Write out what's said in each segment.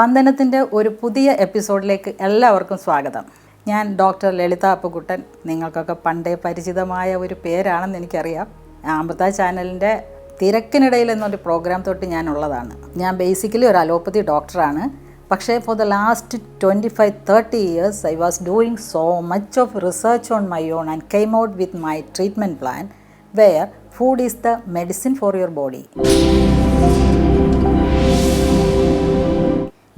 സ്പന്ദനത്തിന്റെ ഒരു പുതിയ എപ്പിസോഡിലേക്ക് എല്ലാവർക്കും സ്വാഗതം. ഞാൻ ഡോക്ടർ ലളിത അപ്പുകുട്ടൻ. നിങ്ങൾക്കൊക്കെ പണ്ടേ പരിചിതമായ ഒരു പേരാണെന്ന് എനിക്കറിയാം. അമൃത ചാനലിന്റെ തിരക്കിനിടയിൽ എന്നൊരു പ്രോഗ്രാം തൊട്ട് ഞാൻ ഉള്ളതാണ് ഞാൻ ബേസിക്കലി ഒരു അലോപ്പതി ഡോക്ടറാണ്. പക്ഷേ for the last twenty five thirty years I was doing so much of research on my own and came out with my treatment plan where food is the medicine for your body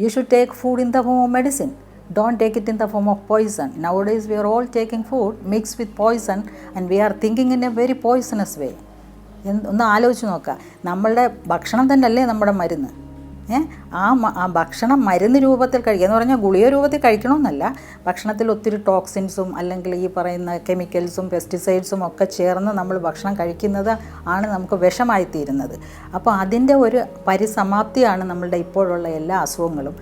You should take food in the form of medicine. Don't take it in the form of poison. Nowadays, we are all taking food mixed with poison and we are thinking in a very poisonous way. ഒന്ന് ആലോചിച്ച് നോക്കുക നമ്മളുടെ ഭക്ഷണം തന്നെയല്ലേ നമ്മുടെ മരുന്ന് ആ ഭക്ഷണം മരുന്ന് രൂപത്തിൽ കഴിക്കുക. എന്ന് പറഞ്ഞാൽ ഗുളിക രൂപത്തിൽ കഴിക്കണമെന്നല്ല. ഭക്ഷണത്തിൽ ഒത്തിരി ടോക്സിൻസും അല്ലെങ്കിൽ ഈ പറയുന്ന കെമിക്കൽസും പെസ്റ്റിസൈഡ്സും ഒക്കെ ചേർന്ന് നമ്മൾ ഭക്ഷണം കഴിക്കുന്നത് ആണ് നമുക്ക് വിഷമായിത്തീരുന്നത്. അപ്പോൾ അതിന്റെ ഒരു പരിസമാപ്തിയാണ് നമ്മളുടെ ഇപ്പോഴുള്ള എല്ലാ അസുഖങ്ങളും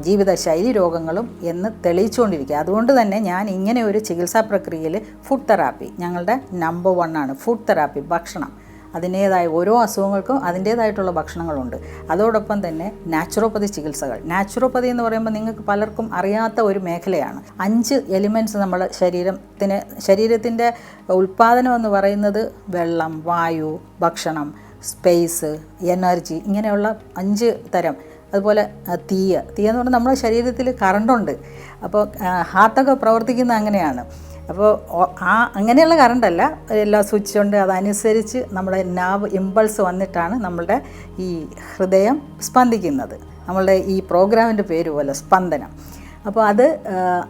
ജീവിതശൈലി രോഗങ്ങളും എന്ന് തെളിയിച്ചുകൊണ്ടിരിക്കുക. അതുകൊണ്ട് തന്നെ ഞാൻ ഇങ്ങനെ ഒരു ചികിത്സാ പ്രക്രിയയിൽ ഫുഡ് തെറാപ്പി ഞങ്ങളുടെ നമ്പർ വൺ ആണ് ഫുഡ് തെറാപ്പി ഭക്ഷണം. അതിന്റേതായ ഓരോ അസുഖങ്ങൾക്കും അതിന്റേതായിട്ടുള്ള ഭക്ഷണങ്ങളുണ്ട്. അതോടൊപ്പം തന്നെ നാച്ചുറോപ്പതി ചികിത്സകൾ. നാച്ചുറോപ്പതി എന്ന് പറയുമ്പോൾ നിങ്ങൾക്ക് പലർക്കും അറിയാത്ത ഒരു മേഖലയാണ്. അഞ്ച് എലിമെന്റ്സ് നമ്മുടെ ശരീരത്തിന് ശരീരത്തിന്റെ ഉൽപ്പാദനം എന്ന് പറയുന്നത് വെള്ളം വായു ഭക്ഷണം സ്പേസ് എനർജി ഇങ്ങനെയുള്ള അഞ്ച് തരം. അതുപോലെ തീയ് തീയ. എന്ന് പറഞ്ഞാൽ നമ്മുടെ ശരീരത്തിൽ കറണ്ടുണ്ട്. അപ്പോൾ ഹാർട്ടൊക്കെ പ്രവർത്തിക്കുന്ന അങ്ങനെയാണ്. അപ്പോൾ ആ അങ്ങനെയുള്ള കറണ്ടല്ല. എല്ലാ സ്വിച്ച് ഉണ്ട് അതനുസരിച്ച് നമ്മുടെ നാവ് ഇമ്പൾസ് വന്നിട്ടാണ് നമ്മളുടെ ഈ ഹൃദയം സ്പന്ദിക്കുന്നത്. നമ്മളുടെ ഈ പ്രോഗ്രാമിന്റെ പേര് പോലെ സ്പന്ദനം. അപ്പോൾ അത്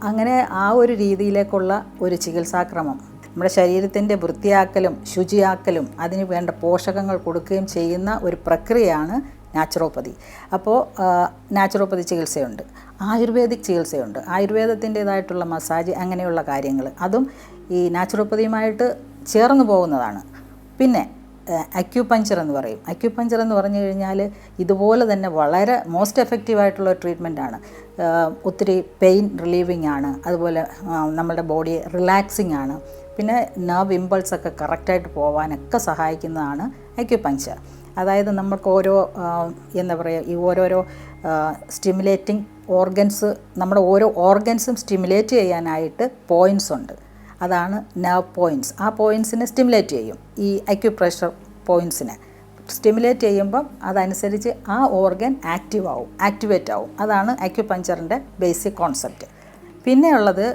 അങ്ങനെ ആ ഒരു രീതിയിലേക്കുള്ള ഒരു ചികിത്സാക്രമം നമ്മുടെ ശരീരത്തിന്റെ വൃത്തിയാക്കലും ശുചിയാക്കലും അതിന് വേണ്ട പോഷകങ്ങൾ കൊടുക്കുകയും ചെയ്യുന്ന ഒരു പ്രക്രിയയാണ് നാച്ചുറോപ്പതി. അപ്പോൾ നാച്ചുറോപ്പതി ചികിത്സയുണ്ട്. ആയുർവേദിക് ചികിത്സയുണ്ട്. ആയുർവേദത്തിന്റേതായിട്ടുള്ള മസാജ് അങ്ങനെയുള്ള കാര്യങ്ങൾ അതും ഈ നാച്ചുറോപ്പതിയുമായിട്ട് ചേർന്ന് പോകുന്നതാണ്. പിന്നെ അക്യൂപഞ്ചർ എന്ന് പറയും. അക്യൂപഞ്ചർ എന്ന് പറഞ്ഞു കഴിഞ്ഞാൽ ഇതുപോലെ തന്നെ വളരെ മോസ്റ്റ് എഫക്റ്റീവായിട്ടുള്ള ആണ് ഒത്തിരി പെയിൻ റിലീവിങ് ആണ് അതുപോലെ നമ്മുടെ ബോഡി റിലാക്സിങ് ആണ് പിന്നെ നെർവ് ഇമ്പൾസൊക്കെ കറക്റ്റായിട്ട് പോകാനൊക്കെ സഹായിക്കുന്നതാണ് അക്യുപഞ്ചർ. അതായത് നമുക്ക് ഓരോ എന്താ പറയുക ഈ ഓരോരോ സ്റ്റിമുലേറ്റിംഗ് ഓർഗൻസ് നമ്മുടെ ഓരോ ഓർഗൻസും സ്റ്റിമുലേറ്റ് ചെയ്യാനായിട്ട് പോയിന്റ്സ് ഉണ്ട്. അതാണ് നെർവ് പോയിന്റ്സ് ആ പോയിന്റ്സിനെ സ്റ്റിമുലേറ്റ് ചെയ്യും ഈ അക്യുപ്രഷർ പോയിന്റ്സിനെ സ്റ്റിമുലേറ്റ് ചെയ്യുമ്പം അതനുസരിച്ച് ആ ഓർഗൻ ആക്റ്റീവ് ആവും ആക്ടിവേറ്റ് ആവും. അതാണ് അക്യുപഞ്ചറിന്റെ ബേസിക് കോൺസെപ്റ്റ് പിന്നെയുള്ളത്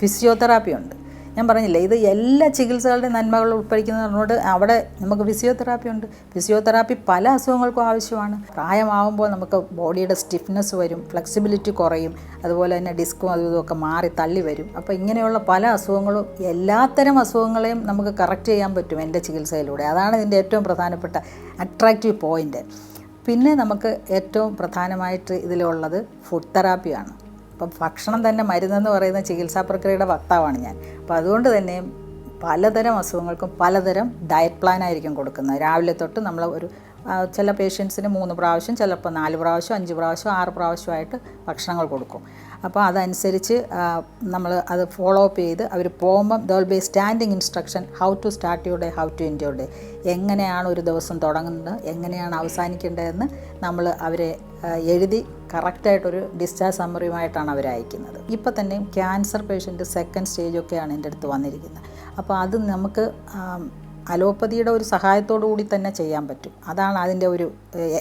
ഫിസിയോതെറാപ്പി ഉണ്ട്. ഞാൻ പറഞ്ഞില്ലേ ഇത് എല്ലാ ചികിത്സകളുടെ നന്മകൾ ഉൾപ്പെടുന്നതിനോട് അവിടെ നമുക്ക് ഫിസിയോതെറാപ്പി ഉണ്ട്. ഫിസിയോതെറാപ്പി പല അസുഖങ്ങൾക്കും ആവശ്യമാണ്. പ്രായമാവുമ്പോൾ നമുക്ക് ബോഡിയുടെ സ്റ്റിഫ്നെസ് വരും ഫ്ലെക്സിബിലിറ്റി കുറയും അതുപോലെ തന്നെ ഡിസ്കും അതും ഇതുമൊക്കെ മാറി തള്ളി വരും. അപ്പോൾ ഇങ്ങനെയുള്ള പല അസുഖങ്ങളും എല്ലാത്തരം അസുഖങ്ങളെയും നമുക്ക് കറക്റ്റ് ചെയ്യാൻ പറ്റും എന്റെ ചികിത്സയിലൂടെ. അതാണ് ഇതിന്റെ ഏറ്റവും പ്രധാനപ്പെട്ട അട്രാക്റ്റീവ് പോയിന്റ് പിന്നെ നമുക്ക് ഏറ്റവും പ്രധാനമായിട്ട് ഇതിലുള്ളത് ഫുഡ് തെറാപ്പിയാണ് അപ്പം ഭക്ഷണം തന്നെ മരുന്നെന്ന് പറയുന്ന ചികിത്സാ പ്രക്രിയയുടെ വക്താവാണ് ഞാൻ. അപ്പോൾ അതുകൊണ്ട് തന്നെ പലതരം അസുഖങ്ങൾക്കും പലതരം ഡയറ്റ് പ്ലാൻ ആയിരിക്കും കൊടുക്കുന്നത്. രാവിലെ തൊട്ട് നമ്മൾ ഒരു ചില പേഷ്യൻസിന് മൂന്ന് പ്രാവശ്യം ചിലപ്പോൾ നാല് പ്രാവശ്യം അഞ്ച് പ്രാവശ്യം ആറ് പ്രാവശ്യമായിട്ട് ഭക്ഷണങ്ങൾ കൊടുക്കും. അപ്പോൾ അതനുസരിച്ച് നമ്മൾ അത് ഫോളോ അപ്പ് ചെയ്ത് അവർ പോകുമ്പം they will be standing instruction how to start your day how to end your day എങ്ങനെയാണ് ഒരു ദിവസം തുടങ്ങുന്നത് എങ്ങനെയാണ് അവസാനിക്കേണ്ടതെന്ന് നമ്മൾ അവരെ എഴുതി കറക്റ്റായിട്ടൊരു ഡിസ്ചാർജ് സമ്മറിയുമായിട്ടാണ് അവർ അയക്കുന്നത്. ഇപ്പോൾ തന്നെ ക്യാൻസർ പേഷ്യന്റ് സെക്കൻഡ് സ്റ്റേജൊക്കെയാണ് എന്റെ അടുത്ത് വന്നിരിക്കുന്നത്. അപ്പോൾ അത് നമുക്ക് അലോപ്പതിയുടെ ഒരു സഹായത്തോടു കൂടി തന്നെ ചെയ്യാൻ പറ്റും. അതാണ് അതിന്റെ ഒരു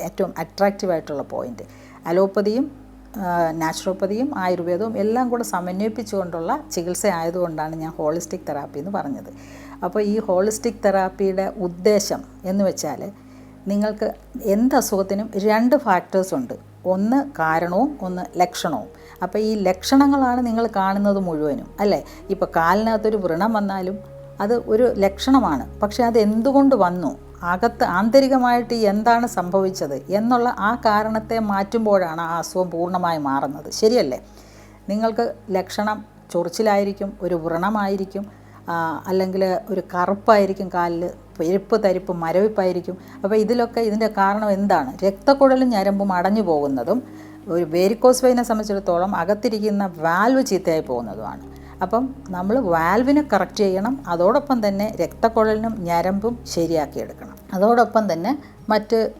ഏറ്റവും അട്രാക്റ്റീവ് ആയിട്ടുള്ള പോയിന്റ് അലോപ്പതിയും നാച്ചുറോപ്പതിയും ആയുർവേദവും എല്ലാം കൂടെ സമന്വയിപ്പിച്ചുകൊണ്ടുള്ള ചികിത്സ ആയതുകൊണ്ടാണ് ഞാൻ ഹോളിസ്റ്റിക് തെറാപ്പി എന്ന് പറഞ്ഞത്. അപ്പോൾ ഈ ഹോളിസ്റ്റിക് തെറാപ്പിയുടെ ഉദ്ദേശം എന്ന് വെച്ചാൽ നിങ്ങൾക്ക് എന്ത് അസുഖത്തിനും രണ്ട് ഫാക്ടേഴ്സ് ഉണ്ട്. ഒന്ന് കാരണവും ഒന്ന് ലക്ഷണവും. അപ്പോൾ ഈ ലക്ഷണങ്ങളാണ് നിങ്ങൾ കാണുന്നത് മുഴുവനും അല്ലേ? ഇപ്പോൾ കാലിനകത്തൊരു വ്രണം വന്നാലും അത് ഒരു ലക്ഷണമാണ്. പക്ഷേ അത് എന്തുകൊണ്ട് വന്നു? അകത്ത് ആന്തരികമായിട്ട് എന്താണ് സംഭവിച്ചത് എന്നുള്ള ആ കാരണത്തെ മാറ്റുമ്പോഴാണ് ആ അസുഖം പൂർണമായി മാറുന്നത്. ശരിയല്ലേ? നിങ്ങൾക്ക് ലക്ഷണം ചൊറിച്ചിലായിരിക്കും ഒരു വ്രണമായിരിക്കും അല്ലെങ്കിൽ ഒരു കറുപ്പായിരിക്കും കാലിൽ പെരുപ്പ് തരിപ്പ് മരവിപ്പായിരിക്കും. അപ്പോൾ ഇതിലൊക്കെ ഇതിന്റെ കാരണം എന്താണ്? രക്തക്കുഴലും ഞരമ്പും അടഞ്ഞു പോകുന്നതും ഒരു വേരിക്കോസ് വൈനെ സംബന്ധിച്ചിടത്തോളം അകത്തിരിക്കുന്ന വാൽവ് ചീത്തയായി പോകുന്നതുമാണ്. അപ്പം നമ്മൾ വാൽവിനെ കറക്റ്റ് ചെയ്യണം അതോടൊപ്പം തന്നെ രക്തക്കുഴലിനും ഞരമ്പും ശരിയാക്കിയെടുക്കണം. അതോടൊപ്പം തന്നെ മറ്റ്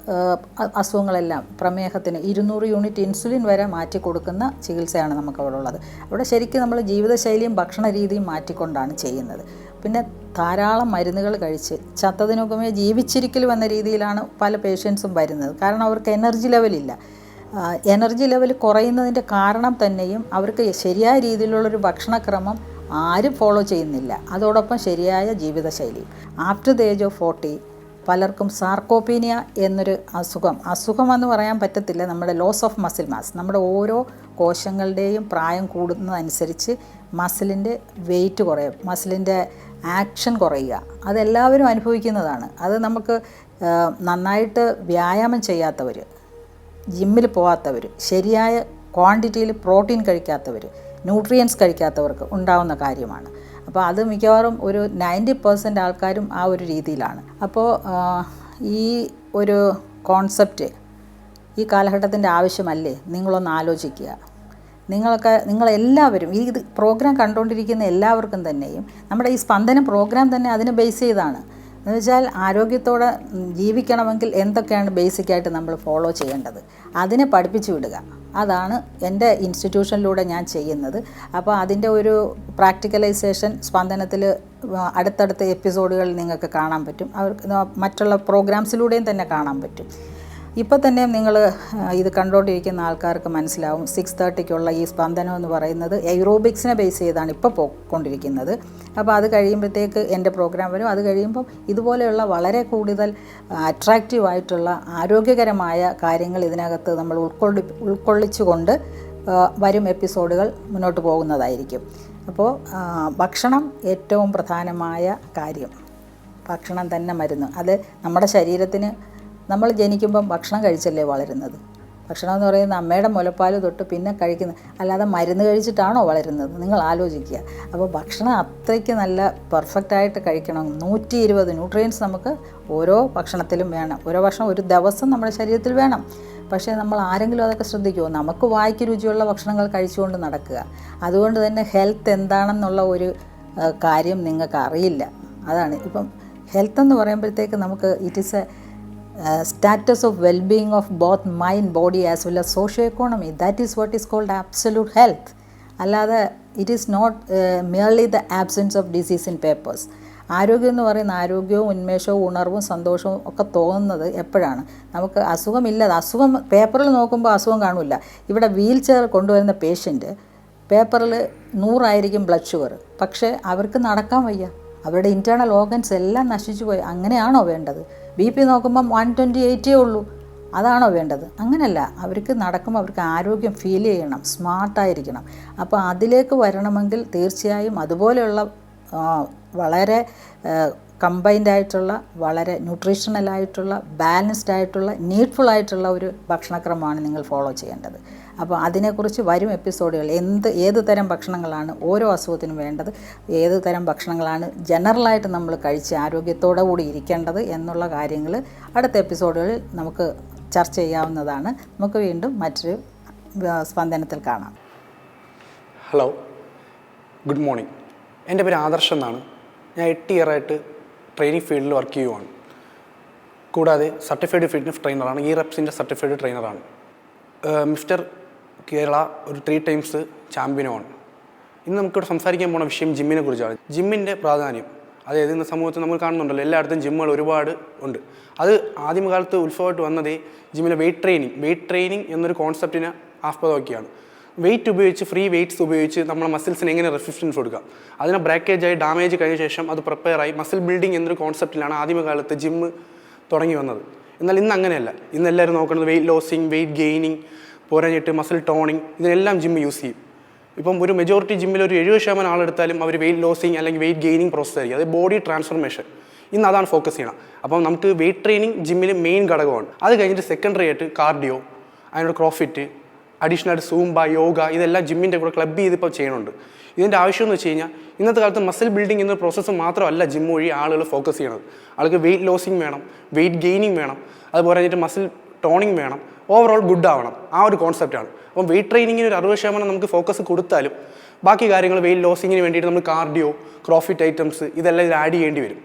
അസുഖങ്ങളെല്ലാം പ്രമേഹത്തിന് ഇരുന്നൂറ് യൂണിറ്റ് ഇൻസുലിൻ വരെ മാറ്റി കൊടുക്കുന്ന ചികിത്സയാണ് നമുക്ക് അവിടെ ഉള്ളത് അവിടെ ശരിക്കും നമ്മൾ ജീവിതശൈലിയും ഭക്ഷണ രീതിയും മാറ്റിക്കൊണ്ടാണ് ചെയ്യുന്നത്. പിന്നെ ധാരാളം മരുന്നുകൾ കഴിച്ച് ചത്തതിനൊപ്പമേ ജീവിച്ചിരിക്കൽ വന്ന രീതിയിലാണ് പല പേഷ്യൻസും വരുന്നത്. കാരണം അവർക്ക് എനർജി ലെവലില്ല. എനർജി ലെവൽ കുറയുന്നതിന്റെ കാരണം തന്നെയും അവർക്ക് ശരിയായ രീതിയിലുള്ളൊരു ഭക്ഷണക്രമം ആരും ഫോളോ ചെയ്യുന്നില്ല. അതോടൊപ്പം ശരിയായ ജീവിതശൈലി after the age of forty പലർക്കും സാർക്കോപീനിയ എന്നൊരു അസുഖം. അസുഖമെന്ന് പറയാൻ പറ്റത്തില്ല. നമ്മുടെ ലോസ് ഓഫ് മസിൽ മാസ് നമ്മുടെ ഓരോ കോശങ്ങളുടെയും പ്രായം കൂടുന്നതനുസരിച്ച് മസിലിന്റെ വെയിറ്റ് കുറയും. മസിലിന്റെ ആക്ഷൻ കുറയുക. അതെല്ലാവരും അനുഭവിക്കുന്നതാണ്. അത് നമുക്ക് നന്നായിട്ട് വ്യായാമം ചെയ്യാത്തവർ ജിമ്മിൽ പോകാത്തവർ ശരിയായ ക്വാണ്ടിറ്റിയിൽ പ്രോട്ടീൻ കഴിക്കാത്തവർ ന്യൂട്രിയൻസ് കഴിക്കാത്തവർക്ക് ഉണ്ടാവുന്ന കാര്യമാണ്. അപ്പോൾ അത് മിക്കവാറും ഒരു നയന്റി പെർസെന്റ് ആൾക്കാരും ആ ഒരു രീതിയിലാണ്. അപ്പോൾ ഈ ഒരു കോൺസെപ്റ്റ് ഈ കാലഘട്ടത്തിന്റെ ആവശ്യമല്ലേ? നിങ്ങളൊന്ന് ആലോചിക്കുക. നിങ്ങളൊക്കെ നിങ്ങളെല്ലാവരും ഈ ഇത് പ്രോഗ്രാം കണ്ടുകൊണ്ടിരിക്കുന്ന എല്ലാവർക്കും തന്നെയും നമ്മുടെ ഈ സ്പന്ദനം പ്രോഗ്രാം തന്നെ അതിനെ ബേസ് ചെയ്താണ്. എന്ന് വെച്ചാൽ ആരോഗ്യത്തോടെ ജീവിക്കണമെങ്കിൽ എന്തൊക്കെയാണ് ബേസിക്കായിട്ട് നമ്മൾ ഫോളോ ചെയ്യേണ്ടത്? അതിനെ പഠിപ്പിച്ചു വിടുക. അതാണ് എന്റെ ഇൻസ്റ്റിറ്റ്യൂഷനിലൂടെ ഞാൻ ചെയ്യുന്നത്. അപ്പോൾ അതിന്റെ ഒരു പ്രാക്ടിക്കലൈസേഷൻ സ്പന്ദനത്തിൽ അടുത്തടുത്ത എപ്പിസോഡുകളിൽ നിങ്ങൾക്ക് കാണാൻ പറ്റും. അവർ മറ്റുള്ള പ്രോഗ്രാംസിലൂടെയും തന്നെ കാണാൻ പറ്റും. ഇപ്പോൾ തന്നെ നിങ്ങൾ ഇത് കണ്ടുകൊണ്ടിരിക്കുന്ന ആൾക്കാർക്ക് മനസ്സിലാവും. സിക്സ് തേർട്ടിക്കുള്ള ഈ സ്പന്ദനം എന്ന് പറയുന്നത് എയ്റോബിക്സിനെ ബേസ് ചെയ്താണ് ഇപ്പോൾ പോയിക്കൊണ്ടിരിക്കുന്നത് അപ്പോൾ അത് കഴിയുമ്പോഴത്തേക്ക് എന്റെ പ്രോഗ്രാം വരും. അത് കഴിയുമ്പം ഇതുപോലെയുള്ള വളരെ കൂടുതൽ അട്രാക്റ്റീവ് ആയിട്ടുള്ള ആരോഗ്യകരമായ കാര്യങ്ങൾ ഇതിനകത്ത് നമ്മൾ ഉൾക്കൊള്ളി ഉൾക്കൊള്ളിച്ചുകൊണ്ട് വരും എപ്പിസോഡുകൾ മുന്നോട്ട് പോകുന്നതായിരിക്കും. അപ്പോൾ ഭക്ഷണം ഏറ്റവും പ്രധാനമായ കാര്യം. ഭക്ഷണം തന്നെ മരുന്ന്. അത് നമ്മുടെ ശരീരത്തിന് നമ്മൾ ജനിക്കുമ്പം ഭക്ഷണം കഴിച്ചല്ലേ വളരുന്നത്? ഭക്ഷണം എന്ന് പറയുന്നത് അമ്മയുടെ മുലപ്പാൽ തൊട്ട് പിന്നെ കഴിക്കുന്ന അല്ലാതെ മരുന്ന് കഴിച്ചിട്ടാണോ വളരുന്നത്? നിങ്ങൾ ആലോചിക്കുക. അപ്പോൾ ഭക്ഷണം അത്രയ്ക്ക് നല്ല പെർഫെക്റ്റായിട്ട് കഴിക്കണം. നൂറ്റി ഇരുപത് ന്യൂട്രിയൻസ് നമുക്ക് ഓരോ ഭക്ഷണത്തിലും വേണം. ഓരോ ഭക്ഷണം ഒരു ദിവസം നമ്മുടെ ശരീരത്തിൽ വേണം. പക്ഷേ നമ്മൾ ആരെങ്കിലും അതൊക്കെ ശ്രദ്ധിക്കുമോ നമുക്ക് വായിക്ക് രുചിയുള്ള ഭക്ഷണങ്ങൾ കഴിച്ചുകൊണ്ട് നടക്കുക. അതുകൊണ്ട് തന്നെ ഹെൽത്ത് എന്താണെന്നുള്ള ഒരു കാര്യം നിങ്ങൾക്ക് അറിയില്ല. അതാണ്. ഇപ്പം ഹെൽത്ത് എന്ന് പറയുമ്പോഴത്തേക്ക് നമുക്ക് it is a status of wellbeing of both mind body as well as socio economy that is what is called absolute health അല്ലാതെ it is not merely the absence of disease in papers ആരോഗ്യം എന്ന് പറയുന്ന ആരോഗ്യവും ഉന്മേഷവും ഉണർവും സന്തോഷവും ഒക്കെ തോന്നുന്നത് എപ്പോഴാണ്? നമുക്ക് അസുഖമില്ലാതെ അസുഖം പേപ്പറിൽ നോക്കുമ്പോൾ അസുഖം കാണില്ല ഇവിടെ വീൽ ചെയർ കൊണ്ടുവരുന്ന പേഷ്യന്റ് പേപ്പറിൽ നൂറായിരിക്കും ബ്ലഡ് ഷുഗർ പക്ഷേ അവർക്ക് നടക്കാൻ വയ്യ. അവരുടെ ഇന്റേർണൽ ഓർഗൻസ് എല്ലാം നശിച്ചു പോയി. അങ്ങനെയാണോ വേണ്ടത്? ബി പി നോക്കുമ്പം വൺ ട്വന്റി എയ്റ്റേ ഉള്ളൂ. അതാണോ വേണ്ടത്? അങ്ങനല്ല. അവർക്ക് നടക്കുമ്പോൾ അവർക്ക് ആരോഗ്യം ഫീൽ ചെയ്യണം സ്മാർട്ടായിരിക്കണം അപ്പോൾ അതിലേക്ക് വരണമെങ്കിൽ തീർച്ചയായും അതുപോലെയുള്ള വളരെ കമ്പൈൻഡ് ആയിട്ടുള്ള വളരെ ന്യൂട്രീഷണലായിട്ടുള്ള ബാലൻസ്ഡ് ആയിട്ടുള്ള നീഡ്ഫുൾ ആയിട്ടുള്ള ഒരു ഭക്ഷണക്രമമാണ് നിങ്ങൾ ഫോളോ ചെയ്യേണ്ടത്. അപ്പോൾ അതിനെക്കുറിച്ച് വരും എപ്പിസോഡുകൾ. എന്ത് ഏത് തരം ഭക്ഷണങ്ങളാണ് ഓരോ അസുഖത്തിനും വേണ്ടത് ഏത് തരം ഭക്ഷണങ്ങളാണ് ജനറലായിട്ട് നമ്മൾ കഴിച്ച് ആരോഗ്യത്തോടു കൂടി ഇരിക്കേണ്ടത് എന്നുള്ള കാര്യങ്ങൾ അടുത്ത എപ്പിസോഡുകളിൽ നമുക്ക് ചർച്ച ചെയ്യാവുന്നതാണ്. നമുക്ക് വീണ്ടും മറ്റൊരു സ്പന്ദനത്തിൽ കാണാം. ഹലോ ഗുഡ് മോർണിംഗ് എന്റെ പേര് ആദർശ് എന്നാണ്. ഞാൻ എട്ട് ഇയറായിട്ട് ട്രെയിനിങ് ഫീൽഡിൽ വർക്ക് ചെയ്യുവാണ്. കൂടാതെ സർട്ടിഫൈഡ് ഫിറ്റ്നസ് ട്രെയിനറാണ് ഈ റെപ്സിന്റെ സർട്ടിഫൈഡ് ട്രെയിനറാണ് മിസ്റ്റർ കേരള ഒരു ത്രീ ടൈംസ് ചാമ്പ്യനുമാണ് ഇന്ന് നമുക്കിവിടെ സംസാരിക്കാൻ പോണ വിഷയം ജിമ്മിനെ കുറിച്ചാണ്. ജിമ്മിന്റെ പ്രാധാന്യം അതായത് ഇന്ന് സമൂഹത്തിൽ നമ്മൾ കാണുന്നുണ്ടല്ലോ എല്ലായിടത്തും ജിമ്മുകൾ ഒരുപാട് ഉണ്ട്. അത് ആദ്യമകാലത്ത് ഉത്സവമായിട്ട് വന്നതേ ജിമ്മിലെ വെയിറ്റ് ട്രെയിനിങ് വെയിറ്റ് ട്രെയിനിങ് എന്നൊരു കോൺസെപ്റ്റിനെ ആസ്പദമാക്കിയാണ്. വെയിറ്റ് ഉപയോഗിച്ച് ഫ്രീ വെയിറ്റ്സ് ഉപയോഗിച്ച് നമ്മുടെ മസിൽസിന് എങ്ങനെ റെസിസ്റ്റൻസ് കൊടുക്കാം? അതിനെ ബ്രേക്കേജ് ആയി ഡാമേജ് കഴിഞ്ഞ ശേഷം അത് പ്രിപ്പയർ ആയി മസിൽ ബിൽഡിംഗ് എന്നൊരു കോൺസെപ്റ്റിലാണ് ആദ്യമകാലത്ത് ജിമ്മ് തുടങ്ങി വന്നത്. എന്നാൽ ഇന്ന് അങ്ങനെയല്ല. ഇന്ന് എല്ലാവരും നോക്കുന്നത് വെയിറ്റ് ലോസിങ് വെയിറ്റ് ഗെയിനിങ് പോരാഞ്ഞിട്ട് മസിൽ ടോണിങ് ഇതിനെല്ലാം ജിമ്മ് യൂസ് ചെയ്യും. ഇപ്പം ഒരു മെജോറിറ്റി ജിമ്മിൽ ഒരു എഴുപത് ശതമാനം ആളെടുത്താലും അവർ വെയിറ്റ് ലോസിങ് അല്ലെങ്കിൽ വെയിറ്റ് ഗെയിനിങ് പ്രോസസ്സ് ആയിരിക്കും. അത് ബോഡി ട്രാൻസ്ഫർമേഷൻ ഇന്ന് അതാണ് ഫോക്കസ് ചെയ്യണം. അപ്പം നമുക്ക് വെയിറ്റ് ട്രെയിനിങ് ജിമ്മിൽ മെയിൻ ഘടകമാണ്. അത് കഴിഞ്ഞിട്ട് സെക്കൻഡറി ആയിട്ട് കാർഡിയോ അതിനോട് ക്രോഫിറ്റ് അഡീഷണൽ ആയിട്ട് സൂംബ യോഗ ഇതെല്ലാം ജിമ്മിന്റെ കൂടെ ക്ലബ് ചെയ്ത് ഇപ്പോൾ ചെയ്യണുണ്ട്. ഇതിന്റെ ആവശ്യം എന്ന് വെച്ച് കഴിഞ്ഞാൽ ഇന്നത്തെ കാലത്ത് മസിൽ ബിൽഡിംഗ് എന്ന പ്രോസസ്സ് മാത്രമല്ല ജിം വഴി ആളുകൾ ഫോക്കസ് ചെയ്യണത്. ആൾക്ക് വെയിറ്റ് ലോസിങ് വേണം വെയിറ്റ് ഗെയിനിങ് വേണം. അതുപോലെ കഴിഞ്ഞിട്ട് മസിൽ ടോണിങ് വേണം. ഓവറോൾ ഗുഡ് ആവണം. ആ ഒരു കോൺസെപ്റ്റാണ് അപ്പം വെയിറ്റ് ട്രെയിനിങ്ങിന് ഒരു അറുപത് ശതമാനം നമുക്ക് ഫോക്കസ് കൊടുത്താലും ബാക്കി കാര്യങ്ങൾ വെയിറ്റ് ലോസിങ്ങിന് വേണ്ടിയിട്ട് നമ്മൾ കാർഡിയോ ക്രോഫിറ്റ് ഐറ്റംസ് ഇതെല്ലാം ഇതിൽ ആഡ് ചെയ്യേണ്ടി വരും.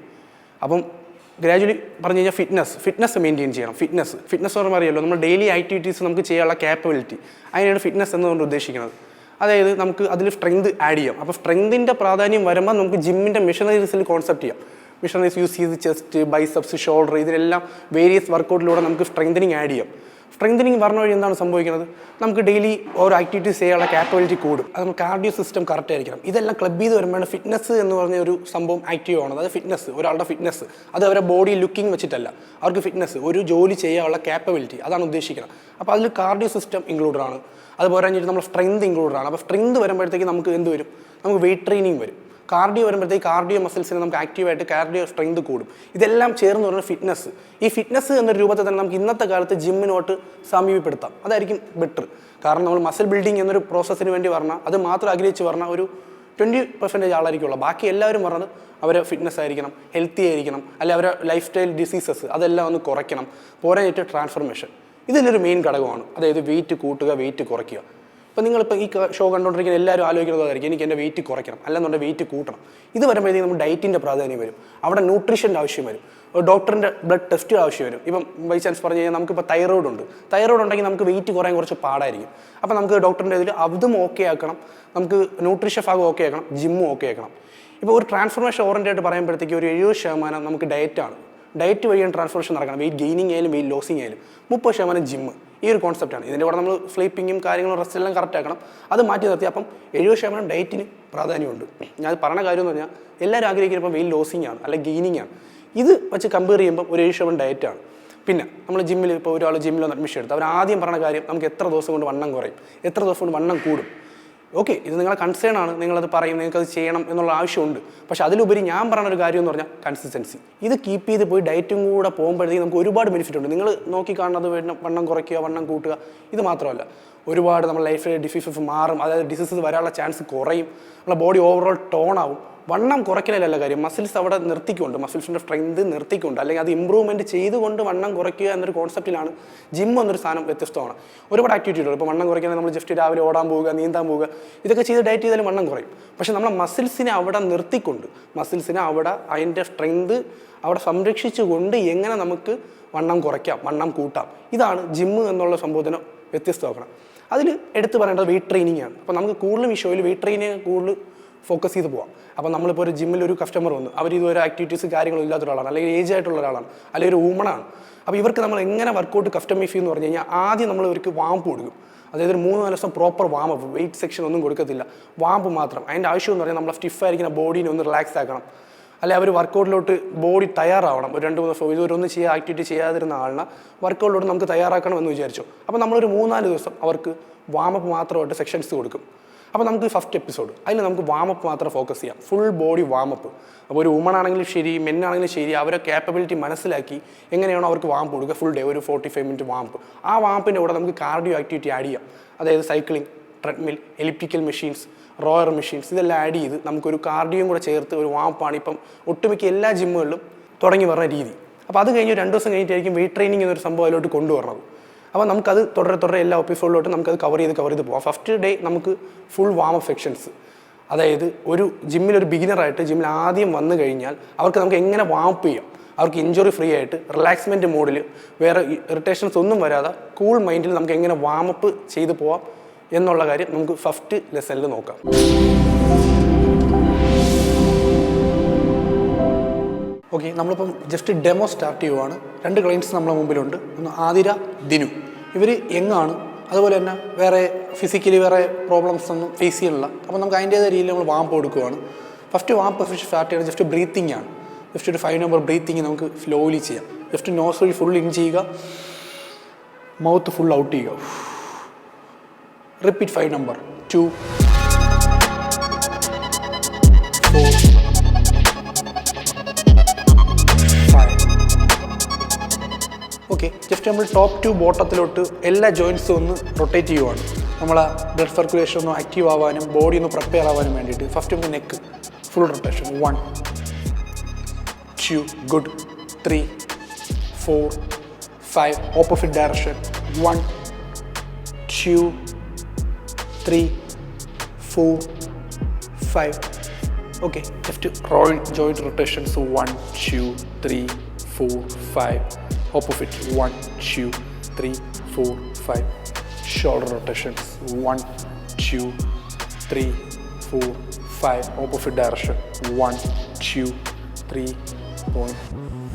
അപ്പം ഗ്രാജുവലി പറഞ്ഞു കഴിഞ്ഞാൽ ഫിറ്റ്നസ് ഫിറ്റ്നസ് മെയിന്റെയിൻ ചെയ്യണം. ഫിറ്റ്നസ് ഫിറ്റ്നസ് എന്ന് പറയുമല്ലോ നമ്മൾ ഡെയിലി ആക്ടിവിറ്റീസ് നമുക്ക് ചെയ്യാനുള്ള ക്യാപ്പബിലിറ്റി അതിനാണ് ഫിറ്റ്നസ് എന്നുകൊണ്ട് ഉദ്ദേശിക്കുന്നത്. അതായത് നമുക്ക് അതിൽ സ്ട്രെങ്ത് ആഡ് ചെയ്യാം. അപ്പോൾ സ്ട്രെങ്തിന്റെ പ്രാധാന്യം വരുമ്പോൾ നമുക്ക് ജിമ്മിന്റെ മെഷീനറീസിൽ കോൺസെപ്റ്റ് ചെയ്യാം. മെഷീനറീസ് യൂസ് ചെയ്ത് ചെസ്റ്റ് ബൈസപ്സ് ഷോൾഡർ ഇതിലെല്ലാം വേരിയസ് വർക്കൗട്ടിലൂടെ നമുക്ക് സ്ട്രെങ്തനിങ് ആഡ് ചെയ്യാം. സ്ട്രെങ്തനിങ് പറഞ്ഞ വഴി എന്താണ് സംഭവിക്കുന്നത്? നമുക്ക് ഡെയിലി ഓരോ ആക്ടിവിറ്റീസ് ചെയ്യാനുള്ള കാപ്പബിലിറ്റി കൂടും. അത് നമുക്ക് കാർഡിയോ സിസ്റ്റം കറക്റ്റ് ആയിരിക്കണം. ഇതെല്ലാം ക്ലബ് ചെയ്ത് വരുമ്പോഴാണ് ഫിറ്റ്നസ് എന്ന് പറഞ്ഞ ഒരു സംഭവം ആക്റ്റീവ് ആണ് അതായത് ഫിറ്റ്നസ് ഒരാളുടെ ഫിറ്റ്നസ് അത് അവരുടെ ബോഡി ലുക്കിംഗ് വെച്ചിട്ടല്ല. അവർക്ക് ഫിറ്റ്നസ് ഒരു ജോലി ചെയ്യാനുള്ള കാപ്പബിലിറ്റി അതാണ് ഉദ്ദേശിക്കുന്നത്. അപ്പോൾ അതിൽ കാർഡിയോ സിസ്റ്റം ഇൻക്ലൂഡഡ് ആണ്. അതുപോലെ നമ്മൾ സ്ട്രെങ്ത് ഇൻക്ലൂഡഡ് ആണ്. അപ്പോൾ സ്ട്രെങ്ത് വരുമ്പോഴത്തേക്ക് നമുക്ക് എന്ത് വരും? നമുക്ക് വെയിറ്റ് ട്രെയിനിങ് വരും. കാർഡിയോ വരുമ്പോഴത്തേക്ക് കാർഡിയോ മസിൽസിന് നമുക്ക് ആക്റ്റീവായിട്ട് കാർഡിയോ സ്ട്രെങ്ത് കൂടും. ഇതെല്ലാം ചേർന്ന് പറഞ്ഞ ഫിറ്റ്നസ് ഈ ഫിറ്റ്നസ് എന്നൊരു രൂപത്തിൽ തന്നെ നമുക്ക് ഇന്നത്തെ കാലത്ത് ജിമ്മിനോട്ട് സമീപപ്പെടുത്താം. അതായിരിക്കും ബെറ്റർ കാരണം നമ്മൾ മസിൽ ബിൽഡിംഗ് എന്നൊരു പ്രോസസ്സിന് വേണ്ടി പറഞ്ഞാൽ അത് മാത്രം ആഗ്രഹിച്ച് പറഞ്ഞാൽ ഒരു ട്വന്റി പെർസെന്റേജ് ആളായിരിക്കുള്ളൂ. ബാക്കി എല്ലാവരും പറഞ്ഞത് അവരെ ഫിറ്റ്നസ് ആയിരിക്കണം ഹെൽത്തി ആയിരിക്കണം അല്ലെ അവരെ ലൈഫ് സ്റ്റൈൽ ഡിസീസസ് അതെല്ലാം ഒന്ന് കുറയ്ക്കണം. പോരാനായിട്ട് ട്രാൻസ്ഫർമേഷൻ ഇതിലൊരു മെയിൻ ഘടകമാണ്. അതായത് വെയിറ്റ് കൂട്ടുക വെയിറ്റ് കുറയ്ക്കുക. ഇപ്പം നിങ്ങളിപ്പോൾ ഈ ഷോ കണ്ടുകൊണ്ടിരിക്കുന്ന എല്ലാവരും ആലോചിക്കുന്നതായിരിക്കും. എനിക്ക് എന്റെ വെയിറ്റ് കുറയ്ക്കണം. അല്ലെന്നുണ്ടെങ്കിൽ വെയിറ്റ് കൂട്ടണം. ഇത് വരുമ്പോഴത്തേക്കും നമ്മൾ ഡയറ്റിന്റെ പ്രാധാന്യം വരും. അവിടെ ന്യൂട്രീഷന്റെ ആവശ്യം വരും. ഡോക്ടറിന്റെ ബ്ലഡ് ടെസ്റ്റ് ആവശ്യം വരും. ഇപ്പം ബൈ ചാൻസ് പറഞ്ഞു കഴിഞ്ഞാൽ നമുക്കിപ്പോൾ തൈറോയ്ഡ് ഉണ്ട്. തൈറോയ്ഡ് ഉണ്ടെങ്കിൽ നമുക്ക് വെയിറ്റ് കുറയാൻ കുറച്ച് പാടായിരിക്കും. അപ്പോൾ നമുക്ക് ഡോക്ടറിന്റെ ഇതിൽ അതും ഓക്കെ ആക്കണം. നമുക്ക് ന്യൂട്രീഷൻ ഭാഗം ഓക്കെ ആക്കണം. ജിമ്മും ഓക്കെ ആക്കണം. ഇപ്പോൾ ഒരു ട്രാൻസ്ഫോർമേഷൻ ഓറിയന്റായിട്ട് പറയുമ്പോഴത്തേക്ക് ഒരു എഴുപത് ശതമാനം നമുക്ക് ഡയറ്റാണ് ഡയറ്റ് വഴിയാണ് ട്രാൻസ്ഫോർമേഷൻ നടക്കണം. വെയിറ്റ് ഗെയിനിങ് ആയാലും വെയിറ്റ് ലോസിങ് ആയാലും. മുപ്പത് ശതമാനം ജിമ്മ് ഈ ഒരു കോൺസെപ്റ്റാണ് ഇതിന്റെ കൂടെ നമ്മൾ സ്ലീപ്പിങ്ങും കാര്യങ്ങളും റെസ്റ്റ് എല്ലാം കറക്റ്റ് ആക്കണം. അത് മാറ്റി നിർത്തി. അപ്പം എഴുപത് ശതമാനം ഡയറ്റിന് പ്രാധാന്യമുണ്ട്. ഞാൻ പറഞ്ഞ കാര്യം എന്ന് പറഞ്ഞാൽ എല്ലാവരും ആഗ്രഹിക്കുന്ന ഇപ്പം വെയിറ്റ് ലോസിങ് ആണ് അല്ലെങ്കിൽ ഗെയിനിങ് ആണ്. ഇത് വെച്ച് കമ്പയർ ചെയ്യുമ്പോൾ ഒരു ഏഴ് ശതമാനം ഡയറ്റാണ് പിന്നെ നമ്മൾ ജിമ്മിൽ ഇപ്പോൾ ഒരാൾ ജിമ്മിൽ അഡ്മിഷൻ എടുത്ത് അവർ ആദ്യം പറഞ്ഞ കാര്യം നമുക്ക് എത്ര ദിവസം കൊണ്ട് വണ്ണം കുറയും? എത്ര ദിവസം കൊണ്ട് വണ്ണം കൂടും? ഓക്കെ ഇത് നിങ്ങളെ കൺസേൺ ആണ് നിങ്ങളത് പറയും നിങ്ങൾക്ക് അത് ചെയ്യണം എന്നുള്ള ആവശ്യമുണ്ട്. പക്ഷെ അതിലുപരി ഞാൻ പറയുന്ന ഒരു കാര്യം എന്ന് പറഞ്ഞാൽ കൺസിസ്റ്റൻസി ഇത് കീപ്പ് ചെയ്ത് പോയി ഡയറ്റും കൂടെ പോകുമ്പോഴത്തേക്ക് നമുക്ക് ഒരുപാട് ബെനിഫിറ്റ് ഉണ്ട്. നിങ്ങൾ നോക്കി കാണുന്നത് വണ്ണം കുറയ്ക്കുക വണ്ണം കൂട്ടുക ഇത് മാത്രമല്ല. ഒരുപാട് നമ്മുടെ ലൈഫിൽ ഡിസീസസ് മാറും അതായത് ഡിസീസസ് വരാനുള്ള ചാൻസ് കുറയും. നമ്മുടെ ബോഡി ഓവറോൾ ടോൺ ആവും. വണ്ണം കുറയ്ക്കലല്ല കാര്യം. മസിൽസ് അവിടെ നിർത്തിക്കൊണ്ട് മസിൽസിന്റെ സ്ട്രെങ്ത് നിർത്തിക്കൊണ്ട് അല്ലെങ്കിൽ അത് ഇമ്പ്രൂവ്മെന്റ് ചെയ്തുകൊണ്ട് വണ്ണം കുറയ്ക്കുക എന്നൊരു കോൺസെപ്റ്റിലാണ് ജിം എന്നൊരു സാധനം വ്യത്യസ്തമാണ്. ഒരുപാട് ആക്ടിവിറ്റി ഉണ്ട്. ഇപ്പോൾ വണ്ണം കുറയ്ക്കാൻ നമ്മൾ ജസ്റ്റ് രാവിലെ ഓടാൻ പോവുക നീന്താൻ പോവുക ഇതൊക്കെ ചെയ്ത് ഡയറ്റ് ചെയ്താലും വണ്ണം കുറയും. പക്ഷേ നമ്മളെ മസിൽസിനെ അവിടെ നിർത്തിക്കൊണ്ട് മസിൽസിനെ അവിടെ അതിന്റെ സ്ട്രെങ്ത് അവിടെ സംരക്ഷിച്ചുകൊണ്ട് എങ്ങനെ നമുക്ക് വണ്ണം കുറയ്ക്കാം വണ്ണം കൂട്ടാം. ഇതാണ് ജിം എന്നുള്ള സംബോധന വ്യത്യസ്തമാക്കണം. അതിൽ എടുത്തു പറയേണ്ടത് വെയിറ്റ് ട്രെയിനിങ് ആണ്. അപ്പോൾ നമുക്ക് കൂടുതലും ഈ ഷോയിൽ വെയിറ്റ് ട്രെയിനിങ് കൂടുതൽ ഫോക്കസ് ചെയ്ത് പോവാം. അപ്പോൾ നമ്മളിപ്പോൾ ഒരു ജിമ്മിൽ ഒരു കസ്റ്റമർ വന്നു. അവർ ഇതുവരെ ആക്ടിവിറ്റീസ് കാര്യങ്ങളും ഇല്ലാത്ത ഒരാളാണ്. അല്ലെങ്കിൽ ഏജ് ആയിട്ടുള്ള ഒരാളാണ്. അല്ലെങ്കിൽ ഒരു വുമണാണ് അപ്പോൾ ഇവർക്ക് നമ്മൾ എങ്ങനെ വർക്കൗട്ട് കസ്റ്റമൈസ് എന്ന് പറഞ്ഞു കഴിഞ്ഞാൽ ആദ്യം നമ്മൾ ഇവർക്ക് വാമ്പ് കൊടുക്കും. അതായത് ഒരു മൂന്ന് നാല് ദിവസം പ്രോപ്പർ വാമപ്പ് വെയിറ്റ് സെക്ഷൻ ഒന്നും കൊടുക്കത്തില്ല. വാമ്പ് മാത്രം. അതിന്റെ ആവശ്യം എന്ന് പറഞ്ഞാൽ നമ്മളെ സ്റ്റിഫായിരിക്കുന്ന ബോഡീനെ ഒന്ന് റിലാക്സ് ആക്കണം. അല്ലെ അവർ വർക്കൗട്ടിലോട്ട് ബോഡി തയ്യാറാവണം. ഒരു രണ്ട് മൂന്ന് ദിവസം ഇതൊരൊന്നും ചെയ്യാൻ ആക്ടിവിറ്റി ചെയ്യാതിരുന്ന ആളിനെ വർക്കൗട്ടിലോട്ട് നമുക്ക് തയ്യാറാക്കണം എന്ന് വിചാരിച്ചു. അപ്പോൾ നമ്മളൊരു മൂന്നാൽ ദിവസം അവർക്ക് വാമപ്പ് മാത്രമായിട്ട് സെക്ഷൻസ് കൊടുക്കും. അപ്പോൾ നമുക്ക് ഫസ്റ്റ് എപ്പിസോഡ് അതിൽ നമുക്ക് വാമപ്പ് മാത്രം ഫോക്കസ് ചെയ്യാം. ഫുൾ ബോഡി വാമപ്പ് അപ്പോൾ ഒരു വുമൺ ആണെങ്കിലും ശരി മെൻ ആണെങ്കിലും ശരി അവരെ കാപ്പബിലിറ്റി മനസ്സിലാക്കി എങ്ങനെയാണോ അവർക്ക് വാമ്പ് കൊടുക്കുക ഫുൾ ഡേ ഒരു forty five minute warm up ആ വാമ്പിന്റെ കൂടെ നമുക്ക് കാർഡിയോ ആക്ടിവിറ്റി ആഡ് ചെയ്യാം. അതായത് cycling treadmill elliptical machines rower machines ഇതെല്ലാം ആഡ് ചെയ്ത് നമുക്കൊരു കാർഡിയോയും കൂടെ ചേർത്ത് ഒരു വാമ്പാണ് ഇപ്പം ഒട്ടുമിക്ക എല്ലാ ജിമ്മുകളിലും തുടങ്ങി വരുന്ന രീതി. അപ്പോൾ അത് കഴിഞ്ഞ് രണ്ട് ദിവസം കഴിഞ്ഞിട്ടായിരിക്കും വെയിറ്റ് ട്രെയിനിങ് എന്നൊരു സംഭവം അതിലോട്ട് കൊണ്ടുവരണത്. അപ്പോൾ നമുക്കത് തുടരെ തുടരെ എല്ലാ എപ്പിസോഡിലോട്ടും നമുക്കത് കവർ ചെയ്ത് കവർ ചെയ്ത് പോകാം. ഫസ്റ്റ് ഡേ നമുക്ക് ഫുൾ വാം അപ്പ് സെക്ഷൻസ് അതായത് ഒരു ജിമ്മിൽ ഒരു ബിഗിനറായിട്ട് ജിമ്മിൽ ആദ്യം വന്നു കഴിഞ്ഞാൽ അവർക്ക് നമുക്ക് എങ്ങനെ വാമപ്പ് ചെയ്യാം? അവർക്ക് ഇഞ്ചുറി ഫ്രീ ആയിട്ട് റിലാക്സ്മെന്റ് മോഡിൽ വേറെ ഇറിറ്റേഷൻസ് ഒന്നും വരാതെ കൂൾ മൈൻഡിൽ നമുക്ക് എങ്ങനെ വാമപ്പ് ചെയ്തു പോവാം എന്നുള്ള കാര്യം നമുക്ക് ഫസ്റ്റ് ലെസണിൽ നോക്കാം. ഓക്കെ നമ്മളിപ്പം ജസ്റ്റ് ഡെമോ സ്റ്റാർട്ട് ചെയ്യുവാണ്. രണ്ട് ക്ലയൻസ് നമ്മളെ മുമ്പിലുണ്ട്. ഒന്ന് ആതിര ദിനു. ഇവർ എങ്ങാണ് അതുപോലെ തന്നെ വേറെ ഫിസിക്കലി വേറെ പ്രോബ്ലംസ് ഒന്നും ഫേസ് ചെയ്യണില്ല അപ്പോൾ നമുക്ക് അതിന്റേതായ രീതിയിൽ നമ്മൾ വാമ്പ് കൊടുക്കുവാണ് ഫസ്റ്റ് വാമ്പ് സ്റ്റാർട്ട് ചെയ്യുന്നത് ജസ്റ്റ് ബ്രീത്തിങ് ആണ്. ജസ്റ്റ് ഒരു ഫൈവ് നമ്പർ ബ്രീത്തിങ് നമുക്ക് സ്ലോലി ചെയ്യാം. ജസ്റ്റ് നോസ് വഴി ഫുൾ ഇൻ ചെയ്യുക. മൗത്ത് ഫുൾ ഔട്ട് ചെയ്യുക. Repeat five number two okay just നമ്മൾ ടോപ്പ് ടു ബോട്ടത്തിലോട്ട് എല്ലാ ജോയിൻസും ഒന്ന് റൊട്ടേറ്റ് ചെയ്യുവാണ്. നമ്മളെ ബ്ലഡ് സർക്കുലേഷൻ ഒന്ന് ആക്റ്റീവ് ആവാനും ബോഡി ഒന്ന് പ്രിപ്പയർ ആവാനും വേണ്ടിയിട്ട് ഫസ്റ്റ് നമുക്ക് neck full rotation one two good three four five opposite direction one two three four five okay just roll joint rotations one two three four five. Opposite. One, two, three, four, five. Shoulder rotations. One, two, three, four, five. Opposite direction. One, two, three, point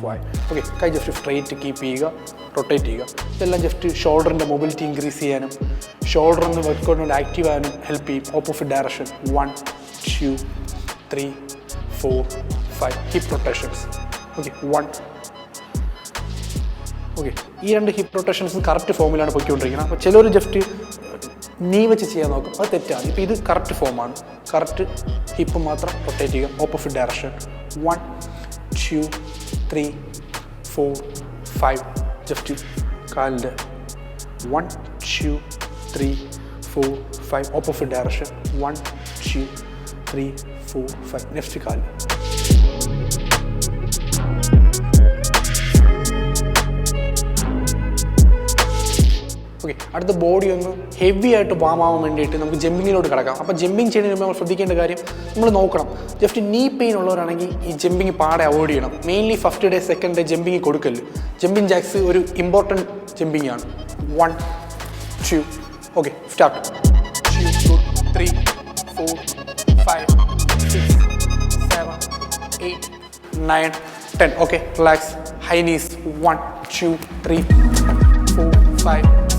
five okay കൈ just straight keep ചെയ്യുക rotate ചെയ്യുക ഇതെല്ലാം just ഷോൾഡറിന്റെ mobility increase ചെയ്യാനും shoulder ഒന്ന് വർക്കൗട്ടിനോട് active ആകാനും help ചെയ്യും opposite direction one two three four five hip rotations okay one okay ഈ രണ്ട് ഹിപ്പ് റൊട്ടേഷൻസും കറക്റ്റ് ഫോമിലാണ് പൊയ്ക്കൊണ്ടിരിക്കുന്നത്. അപ്പോൾ ചിലർ ജസ്റ്റ് നീ വെച്ച് ചെയ്യാൻ നോക്കും. അത് തെറ്റാണ്. ഇപ്പോൾ ഇത് കറക്റ്റ് ഫോമാണ് കറക്റ്റ് ഹിപ്പ് മാത്രം റൊട്ടേറ്റ് ചെയ്യുക. Opposite direction one two three four five just കാലിന്റെ one two three four five opposite direction one two three four five next കാൽ ഓക്കെ അടുത്ത ബോഡി ഒന്ന് ഹെവി ആയിട്ട് വാം ആവാൻ വേണ്ടിയിട്ട് നമുക്ക് ജമ്പിങ്ങിലോട്ട് കിടക്കാം. അപ്പോൾ ജമ്പിങ് ചെയ്യുന്നതിന് മുമ്പ് നമ്മൾ ശ്രദ്ധിക്കേണ്ട കാര്യം നമ്മൾ നോക്കണം. ജസ്റ്റ് നീ പെയിൻ ഉള്ളവരാണെങ്കിൽ ഈ ജമ്പിങ് പാടെ അവോയ്ഡ് ചെയ്യണം. Mainly first day second day jumping കൊടുക്കൽ. ജമ്പിങ് ജാക്സ് ഒരു ഇമ്പോർട്ടന്റ് ജമ്പിങ് ആണ്. One two okay start three four five six seven eight nine ten okay relax high knees one two three four five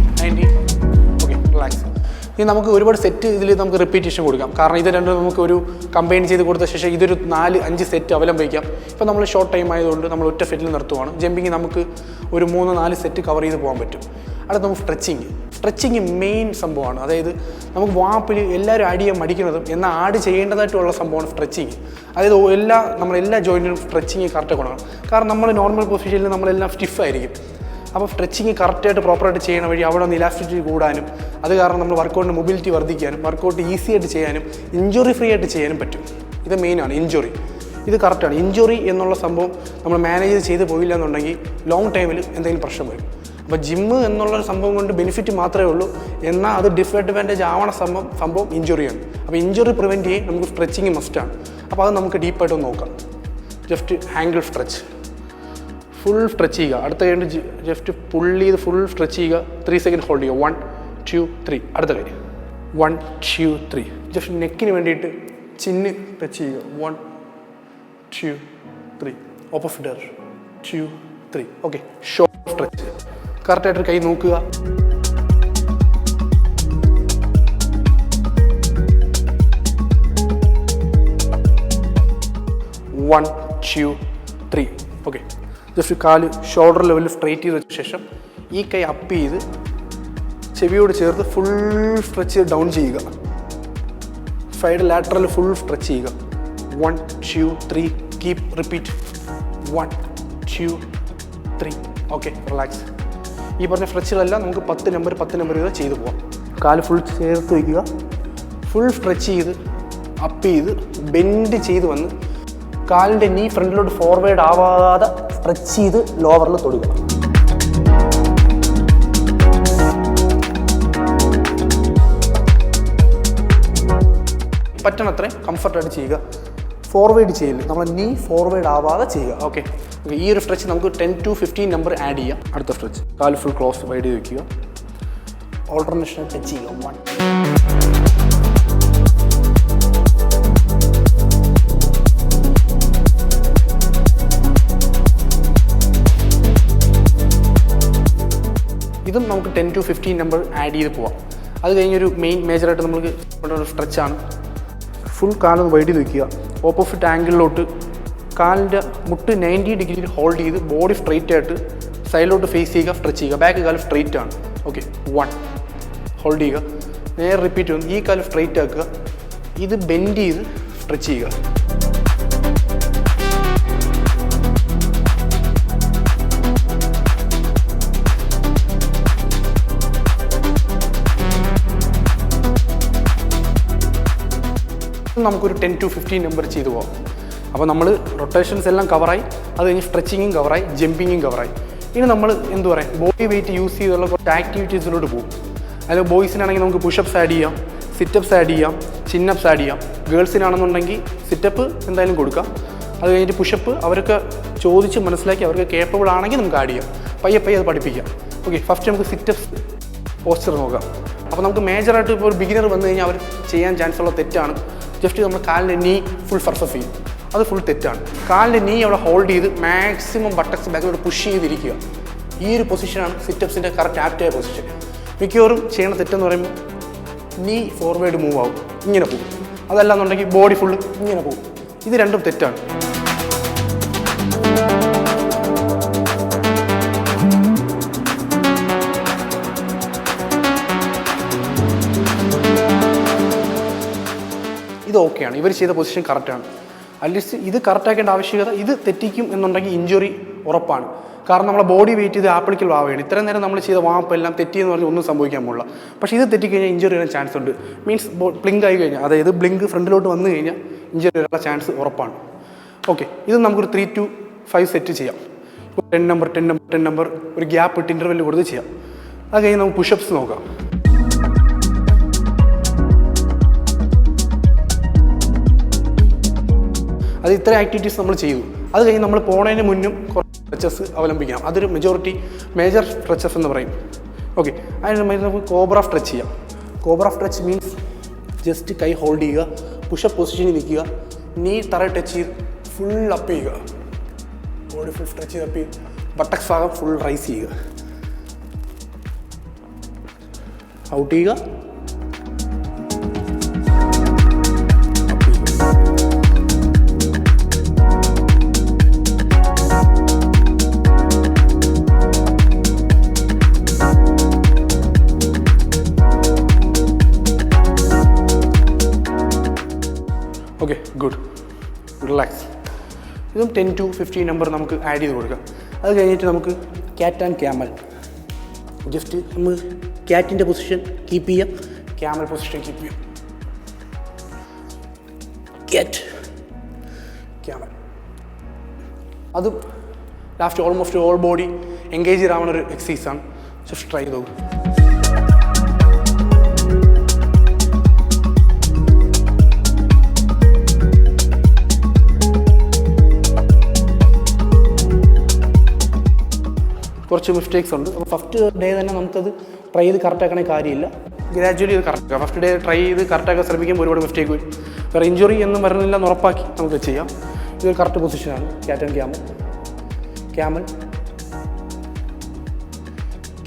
relax ഇനി നമുക്ക് ഒരുപാട് set ഇതിൽ നമുക്ക് repetition കൊടുക്കാം. കാരണം ഇത് രണ്ടും നമുക്ക് ഒരു കമ്പൈൻ ചെയ്ത് കൊടുത്ത ശേഷം ഇതൊരു നാല് അഞ്ച് സെറ്റ് അവലംബിക്കാം. ഇപ്പോൾ നമ്മൾ ഷോർട്ട് ടൈം ആയതുകൊണ്ട് നമ്മൾ ഒറ്റ സെറ്റിൽ നിർത്തുവാണ്. ജമ്പിങ് നമുക്ക് ഒരു മൂന്ന് നാല് സെറ്റ് കവർ ചെയ്ത് പോകാൻ പറ്റും. അടുത്ത നമുക്ക് സ്ട്രെച്ചിങ് സ്ട്രെച്ചിങ് മെയിൻ സംഭവമാണ്. അതായത് നമുക്ക് വാപ്പിൽ എല്ലാവരും ആഡ് ചെയ്യാൻ മടിക്കുന്നതും എന്നാൽ ആഡ് ചെയ്യേണ്ടതായിട്ടുള്ള സംഭവമാണ് സ്ട്രെച്ചിങ് അതായത് എല്ലാ നമ്മളെല്ലാ ജോയിന്റിനും സ്ട്രെച്ചിങ് കറക്റ്റ് കൊടുക്കണം കാരണം നമ്മൾ നോർമൽ പൊസിഷനിൽ നമ്മളെല്ലാം സ്റ്റിഫായിരിക്കും അപ്പോൾ സ്ട്രെച്ചിങ് കറക്റ്റായിട്ട് പ്രോപ്പറായിട്ട് ചെയ്യണ വഴി അവിടെ നിന്ന് ഇലാസ്റ്റിറ്റി കൂടാനും അത് കാരണം നമ്മൾ വർക്കൗട്ടിന്റെ മൊബിലിറ്റി വർദ്ധിക്കാനും വർക്കൗട്ട് ഈസി ആയിട്ട് ചെയ്യാനും ഇഞ്ചുറി ഫ്രീ ആയിട്ട് ചെയ്യാനും പറ്റും. ഇത് മെയിനാണ് ഇഞ്ചുറി ഇത് കറക്റ്റാണ് ഇഞ്ചുറി എന്നുള്ള സംഭവം നമ്മൾ മാനേജ് ചെയ്ത് പോയില്ല എന്നുണ്ടെങ്കിൽ ലോങ് ടൈമിൽ എന്തെങ്കിലും പ്രശ്നം വരും. അപ്പോൾ ജിമ്മ് എന്നുള്ള സംഭവം കൊണ്ട് ബെനിഫിറ്റ് മാത്രമേ ഉള്ളൂ. എന്നാൽ അത് ഡിസഡ്വാന്റേജ് ആവണ സംഭവം സംഭവം ഇഞ്ചുറിയാണ് അപ്പോൾ ഇഞ്ചുറി പ്രിവെന്റ് ചെയ്യാൻ നമുക്ക് സ്ട്രെച്ചിങ് മസ്റ്റാണ് അപ്പോൾ അത് നമുക്ക് ഡീപ്പായിട്ട് നോക്കാം. Just ankle stretch full stretch ചെയ്യുക. അടുത്ത കഴിഞ്ഞ് ജസ്റ്റ് പുള്ളി ചെയ്ത് ഫുൾ സ്ട്രെച്ച് ചെയ്യുക. ത്രീ സെക്കൻഡ് ഹോൾഡ് ചെയ്യുക. വൺ ടു ത്രീ അടുത്ത കൈ വൺ ടു ത്രീ ജസ്റ്റ് നെക്കിന് വേണ്ടിയിട്ട് ചിന്ന് ടച്ച് ചെയ്യുക. One two three opposite Dyer two three okay short stretch കറക്റ്റായിട്ട് കൈ നോക്കുക. One two three okay just കാൽ ഷോൾഡർ ലെവലിൽ സ്ട്രെയിറ്റ് ചെയ്ത ശേഷം ഈ കൈ അപ്പ് ചെയ്ത് ചെവിയോട് ചേർത്ത് ഫുൾ സ്ട്രെച്ച് ഡൗൺ ചെയ്യുക. സൈഡ് ലാറ്ററൽ ഫുൾ സ്ട്രെച്ച് ചെയ്യുക. One two three keep repeat one two three okay relax ഈ പറഞ്ഞ സ്ട്രെച്ചുകളെല്ലാം നമുക്ക് പത്ത് നമ്പർ പത്ത് നമ്പർ ചെയ്ത് ചെയ്തു പോവാം. കാൽ ഫുൾ ചേർത്ത് വയ്ക്കുക. ഫുൾ സ്ട്രെച്ച് ചെയ്ത് അപ്പ് ചെയ്ത് ബെൻഡ് ചെയ്ത് വന്ന് കാലിന്റെ നീ ഫ്രണ്ടിലോട്ട് ഫോർവേഡ് ആവാതെ സ്ട്രെച്ച് ചെയ്ത് ലോവറിൽ തൊടുക. പറ്റണത്രയും കംഫർട്ടായിട്ട് ചെയ്യുക. ഫോർവേഡ് ചെയ്യില്ല നമ്മൾ നീ ഫോർവേഡ് ആവാതെ ചെയ്യുക. ഓക്കെ ഈ ഒരു സ്ട്രെച്ച് നമുക്ക് ten to fifteen number add ചെയ്യാം. അടുത്ത സ്ട്രെച്ച് കാൽ ഫുൾ ക്ലോസ് വൈഡ് ചെയ്ത് വെക്കുക ഓൾട്ടർനേഷൻ ടച്ച് ചെയ്യുക. വൺ ഇതും നമുക്ക് ten to fifteen number add ചെയ്ത് പോവാം. അത് കഴിഞ്ഞൊരു മെയിൻ മേജറായിട്ട് നമുക്ക് ഇവിടെ സ്ട്രെച്ചാണ് ഫുൾ കാലൊന്ന് വൈഡി നിൽക്കുക ഓപ്പോസിറ്റ് ആംഗിളിലോട്ട് കാലിന്റെ മുട്ട് നയന്റി ഡിഗ്രിയിൽ ഹോൾഡ് ചെയ്ത് ബോഡി സ്ട്രെയിറ്റ് ആയിട്ട് സൈഡിലോട്ട് ഫേസ് ചെയ്യുക സ്ട്രെച്ച് ചെയ്യുക. ബാക്ക് കാലം സ്ട്രെയിറ്റ് ആണ്. ഓക്കെ വൺ ഹോൾഡ് ചെയ്യുക. നേരെ റിപ്പീറ്റ് ചെയ്യുന്നു. ഈ കാലം സ്ട്രെയിറ്റ് ആക്കുക. ഇത് ബെൻഡ് ചെയ്ത് സ്ട്രെച്ച് ചെയ്യുക. നമുക്കൊരു ടെൻ ടു ഫിഫ്റ്റീൻ നമ്പർ ചെയ്തു പോകാം അപ്പോൾ നമ്മൾ റൊട്ടേഷൻസ് എല്ലാം കവറായി അത് കഴിഞ്ഞ് സ്ട്രെച്ചിങ്ങും കവറായി ജമ്പിങ്ങും കവറായി ഇനി നമ്മൾ എന്ത് പറയാം ബോഡി വെയിറ്റ് യൂസ് ചെയ്തുള്ള കുറച്ച് ആക്ടിവിറ്റീസിലോട്ട് പോകും അതിൽ ബോയ്സിനാണെങ്കിൽ നമുക്ക് പുഷപ്സ് ആഡ് ചെയ്യാം സിറ്റപ്സ് ആഡ് ചെയ്യാം ചിന്നപ്സ് ആഡ് ചെയ്യാം. ഗേൾസിനാണെന്നുണ്ടെങ്കിൽ സിറ്റപ്പ് എന്തായാലും കൊടുക്കാം. അത് കഴിഞ്ഞിട്ട് പുഷപ്പ് അവർക്ക് ചോദിച്ച് മനസ്സിലാക്കി അവർക്ക് കേപ്പബിൾ ആണെങ്കിൽ നമുക്ക് ആഡ് ചെയ്യാം. പയ്യെ പയ്യെ അത് പഠിപ്പിക്കാം. ഓക്കെ ഫസ്റ്റ് നമുക്ക് സിറ്റപ്സ് പോസ്റ്റർ നോക്കാം. അപ്പോൾ നമുക്ക് മേജറായിട്ട് ഇപ്പോൾ ഒരു ബിഗിനർ വന്നു കഴിഞ്ഞാൽ അവർ ചെയ്യാൻ ചാൻസ് ഉള്ള തെറ്റാണ്. ജസ്റ്റ് നമ്മൾ കാലിന്റെ നീ ഫുൾ സർഫസ് ചെയ്യും. അത് ഫുൾ തെറ്റാണ്. കാലിന്റെ നീ അവിടെ ഹോൾഡ് ചെയ്ത് മാക്സിമം ബട്ടക്സ് ബാക്കിലോട്ട് പുഷ് ചെയ്തിരിക്കുക. ഈ ഒരു പൊസിഷനാണ് സിറ്റപ്സിന്റെ കറക്റ്റ് ആപ്റ്റായ പൊസിഷൻ മിക്കവാറും ചെയ്യണ തെറ്റെന്ന് പറയുമ്പോൾ നീ ഫോർവേഡ് മൂവ് ആവും. ഇങ്ങനെ പോകും. അതല്ല എന്നുണ്ടെങ്കിൽ ബോഡി ഫുള്ള് ഇങ്ങനെ പോകും. ഇത് രണ്ടും തെറ്റാണ്. ഓക്കെയാണ് ഇവർ ചെയ്ത പൊസിഷൻ കറക്റ്റാണ് അറ്റ്ലീസ്റ്റ് ഇത് കറക്റ്റാക്കേണ്ട ആവശ്യകത ഇത് തെറ്റിക്കും എന്നുണ്ടെങ്കിൽ ഇഞ്ചുറി ഉറപ്പാണ്. കാരണം നമ്മളെ ബോഡി വെയിറ്റ് ഇത് ആപ്പിളിക്കൽ വാവുകയാണ് ഇത്രയും നേരം നമ്മൾ ചെയ്ത വാപ്പ് എല്ലാം തെറ്റിയെന്ന് പറഞ്ഞാൽ ഒന്നും സംഭവിക്കാൻ പോകില്ല പക്ഷേ ഇത് തെറ്റിക്കഴിഞ്ഞാൽ ഇഞ്ചുറി വരാൻ ചാൻസ് ഉണ്ട്. മീൻസ് ബ്ലിങ്ക് ആയി കഴിഞ്ഞാൽ അതായത് ബ്ലിങ്ക് ഫ്രണ്ടിലോട്ട് വന്നു കഴിഞ്ഞാൽ ഇഞ്ചുറി വരാനുള്ള ചാൻസ് ഉറപ്പാണ്. ഓക്കെ ഇത് നമുക്കൊരു ത്രീ ടു ഫൈവ് സെറ്റ് ചെയ്യാം. Ten number ten number ten number ഒരു ഗ്യാപ്പ് ഇട്ട് ഇന്റർവെല്ലിൽ കൊടുത്ത് ചെയ്യാം. അത് കഴിഞ്ഞ് നമുക്ക് പുഷപ്സ് നോക്കാം. അത് ഇത്ര ആക്ടിവിറ്റീസ് നമ്മൾ ചെയ്തു. അത് കഴിഞ്ഞ് നമ്മൾ പോണതിന് മുന്നും കുറച്ച് സ്ട്രെച്ചസ് അവലംബിക്കണം. അതൊരു മെജോറിറ്റി മേജർ സ്ട്രെച്ചസ് എന്ന് പറയും. ഓക്കെ അതിന് നമുക്ക് കോബ്ര സ്ട്രെച്ച് ചെയ്യാം. കോബ്ര സ്ട്രെച്ച് മീൻസ് ജസ്റ്റ് കൈ ഹോൾഡ് ചെയ്യുക പുഷപ്പ് പൊസിഷനിൽ നിൽക്കുക നീ തറ ടച്ച് ചെയ്ത് ഫുൾ അപ്പ് ചെയ്യുക. ബോഡി ഫുൾ സ്ട്രെച്ച് ചെയ്ത് അപ്പ് ചെയ്ത് ബട്ടക്സ് ഭാഗം ഫുൾ റൈസ് ചെയ്യുക. ഔട്ട് ചെയ്യുക. ഓക്കെ ഗുഡ് റിലാക്സ് ഇതും ടെൻ ടു ഫിഫ്റ്റീൻ നമ്പർ നമുക്ക് ആഡ് ചെയ്ത് കൊടുക്കാം. അത് കഴിഞ്ഞിട്ട് നമുക്ക് ക്യാറ്റ് ആൻഡ് ക്യാമൽ ജസ്റ്റ് നമ്മൾ ക്യാറ്റിന്റെ പൊസിഷൻ കീപ്പ് ചെയ്യാം. ക്യാമൽ പൊസിഷൻ കീപ്പ് ചെയ്യാം. ക്യാറ്റ് ക്യാമൽ അതും last almost all body engage ചെയ്യാവുന്ന ഒരു എക്സസൈസാണ് ജസ്റ്റ് ട്രൈ ചെയ്ത് നോക്കും. കുറച്ച് മിസ്റ്റേക്സ് ഉണ്ട്. അപ്പോൾ ഫസ്റ്റ് ഡേ തന്നെ നമുക്കത് ട്രൈ ചെയ്ത് കറക്റ്റ് ആക്കണേ കാര്യമില്ല. ഗ്രാജുവലി ഇത് കറക്റ്റ് ആക്കാം. ഫസ്റ്റ് ഡേ ട്രൈ ചെയ്ത് കറക്റ്റ് ആക്കാൻ ശ്രമിക്കുമ്പോൾ ഒരുപാട് മിസ്റ്റേക്ക് വരും. വേറെ ഇഞ്ചുറി ഒന്നും വരുന്നില്ല എന്ന് ഉറപ്പാക്കി നമുക്ക് ചെയ്യാം. ഇതൊരു correct പൊസിഷനാണ് cat camel camel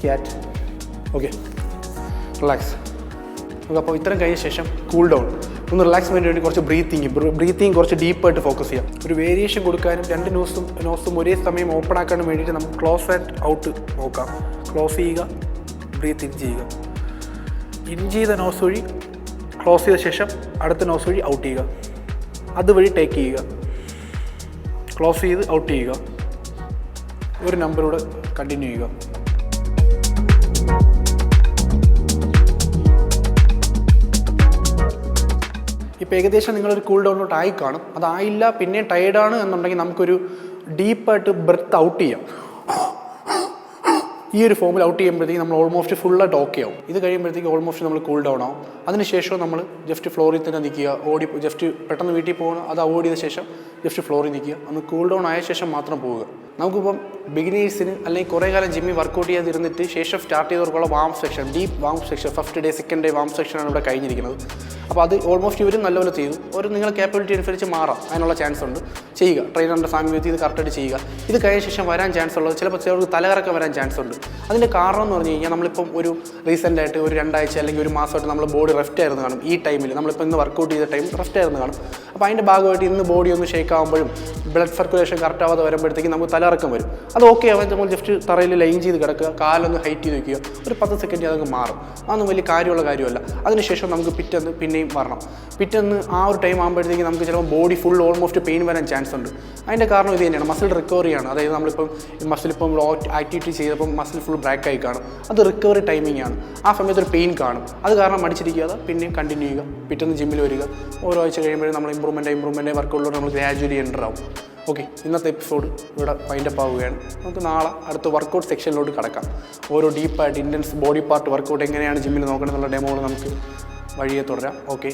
cat okay relax അപ്പോൾ ഇത്രയും കഴിഞ്ഞ ശേഷം കൂൾ ഡൗൺ ഒന്ന് റിലാക്സ് ചെയ്യാൻ വേണ്ടി കുറച്ച് ബ്രീത്തിങ് ബ്രീത്തിങ് കുറച്ച് ഡീപ്പായിട്ട് ഫോക്കസ് ചെയ്യാം. ഒരു വേരിയേഷൻ കൊടുക്കാനും രണ്ട് നോസും നോസും ഒരേ സമയം ഓപ്പൺ ആക്കാനും വേണ്ടിയിട്ട് നമുക്ക് ക്ലോസ് ആൻഡ് ഔട്ട് നോക്കാം. ക്ലോസ് ചെയ്യുക ബ്രീത്ത് ഇൻ ചെയ്യുക. ഇൻ ചെയ്ത നോസ് വഴി ക്ലോസ് ചെയ്ത ശേഷം അടുത്ത നോസ് വഴി ഔട്ട് ചെയ്യുക. അതുവഴി ടേക്ക് ചെയ്യുക. ക്ലോസ് ചെയ്ത് ഔട്ട് ചെയ്യുക. ഒരു നമ്പറൂടെ കണ്ടിന്യൂ ചെയ്യുക. ഇപ്പോൾ ഏകദേശം നിങ്ങളൊരു കൂൾ ഡൗണിലോട്ട് ആയി കാണും. അതായില്ല പിന്നെ ടയേർഡാണ് എന്നുണ്ടെങ്കിൽ നമുക്കൊരു ഡീപ്പായിട്ട് ബ്രത്ത് ഔട്ട് ചെയ്യാം. ഈ ഒരു ഫോമിൽ ഔട്ട് ചെയ്യുമ്പോഴത്തേക്ക് നമ്മൾ ഓൾമോസ്റ്റ് ഫുള്ളായിട്ട് ഓക്കെ ആവും. ഇത് കഴിയുമ്പോഴത്തേക്ക് ഓൾമോസ്റ്റ് നമ്മൾ കൂൾ ഡൗൺ ആവും. അതിനുശേഷം നമ്മൾ ജസ്റ്റ് ഫ്ലോറിൽ തന്നെ നിൽക്കുക. ഓടി ജസ്റ്റ് പെട്ടെന്ന് വീട്ടിൽ പോകണം. അത് അവോയ്ഡ് ചെയ്ത ശേഷം ജസ്റ്റ് ഫ്ലോറിൽ നിൽക്കുക. ഒന്ന് കൂൾ ഡൗൺ ആയ ശേഷം മാത്രം പോവുക. നമുക്കിപ്പം ബിഗിനേഴ്സിന് അല്ലെങ്കിൽ കുറേ കാലം ജിമ്മിൽ വർക്കൗട്ട് ചെയ്തിരുന്നിട്ട് ശേഷം start ചെയ്തവർക്കുള്ള warm section deep warm section first day second day warm സെക്ഷനാണ് ഇവിടെ കഴിഞ്ഞിരിക്കുന്നത്. അപ്പോൾ അത് ഓൾമോസ്റ്റ് ഇവരും നല്ലപോലെ ചെയ്തു. ഒരു നിങ്ങളുടെ കാപ്പബിലിറ്റി അനുസരിച്ച് മാറാം. അതിനുള്ള ചാൻസ് ഉണ്ട്. ചെയ്യുക. ട്രെയിനറിന്റെ സാമീപ്യത്തിൽ ഇത് കറക്റ്റായിട്ട് ചെയ്യുക. ഇത് കഴിഞ്ഞ ശേഷം വരാൻ ചാൻസ് ഉള്ളത് ചിലപ്പോൾ ചിലർക്ക് തലകറക്കം വരാൻ ചാൻസ് ഉണ്ട്. അതിന്റെ കാരണം എന്ന് പറഞ്ഞു കഴിഞ്ഞാൽ നമ്മളിപ്പം ഒരു റീസെന്റ് ആയിട്ട് ഒരു രണ്ടാഴ്ച അല്ലെങ്കിൽ ഒരു മാസമായിട്ട് നമ്മൾ ബോഡി റെസ്റ്റ് ആയിരുന്നു കാണും. ഈ ടൈമിൽ നമ്മളിപ്പോൾ ഇന്ന് വർക്കൗട്ട് ചെയ്ത ടൈം റെസ്റ്റ് ആയിരുന്നു കാണും. അപ്പോൾ അതിന്റെ ഭാഗമായിട്ട് ഇന്ന് ബോഡി ഒന്ന് ഷേക്ക് ആകുമ്പോഴും ബ്ലഡ് സർക്കുലേഷൻ കറക്റ്റ് ആവാതെ വരുമ്പോഴത്തേക്ക് നമുക്ക് തലകറക്കം വരും. അത് ഓക്കെ ആവാൻ നമ്മൾ ജസ്റ്റ് തറയിൽ ലൈൻ ചെയ്ത് കിടക്കുക കാലൊന്ന് ഹൈറ്റ് ചെയ്ത് വയ്ക്കുക ഒരു പത്ത് സെക്കൻഡ് അതങ്ങ് മാറും. അതൊന്നും വലിയ കാര്യമുള്ള കാര്യമല്ല. അതിനുശേഷം നമുക്ക് പിറ്റന്ന് പിന്നെയും വരണം. പിറ്റന്ന് ആ ഒരു ടൈം ആകുമ്പോഴത്തേക്ക് നമുക്ക് ചിലപ്പോൾ ബോഡി ഫുൾ ഓൾമോസ്റ്റ് പെയിൻ വരാൻ ചാൻസ് ഉണ്ട്. അതിന്റെ കാരണം ഇത് തന്നെയാണ്. മസിൽ റിക്കവറിയാണ് അതായത് നമ്മളിപ്പം മസിൽ ഇപ്പം ആക്ടിവിറ്റി ചെയ്തപ്പം മസിൽ ഫുൾ ബ്രാക്ക് ആയി കാണും. അത് റിക്കവറി ടൈമിംഗ് ആണ്. ആ സമയത്ത് ഒരു പെയിൻ കാണും. അത് കാരണം മടിച്ചിരിക്കാതെ പിന്നെയും കണ്ടിന്യൂ ചെയ്യുക. പിറ്റേന്ന് ജിമ്മിൽ വരിക. ഓരോ ആഴ്ച കഴിയുമ്പോഴും നമ്മൾ ഇമ്പ്രൂവ്മെന്റ് ഇമ്പ്രൂവ്മെന്റ് വർക്കുകളിലൂടെ നമ്മൾ ഗ്രാജുവലി എന്റർ ആവും. ഓക്കെ ഇന്നത്തെ എപ്പിസോഡ് ഇവിടെ വൈൻഡപ്പ് ആവുകയാണ്. നമുക്ക് നാളെ അടുത്ത വർക്കൗട്ട് സെക്ഷനിലോട്ട് കടക്കാം. ഓരോ ഡീപ്പായിട്ട് ഇന്റൻസ് ബോഡി പാർട്ട് വർക്കൗട്ട് എങ്ങനെയാണ് ജിമ്മിൽ നോക്കണമെന്നുള്ള ഡെമോകൾ നമുക്ക് വഴിയെ തുടരാം. ഓക്കെ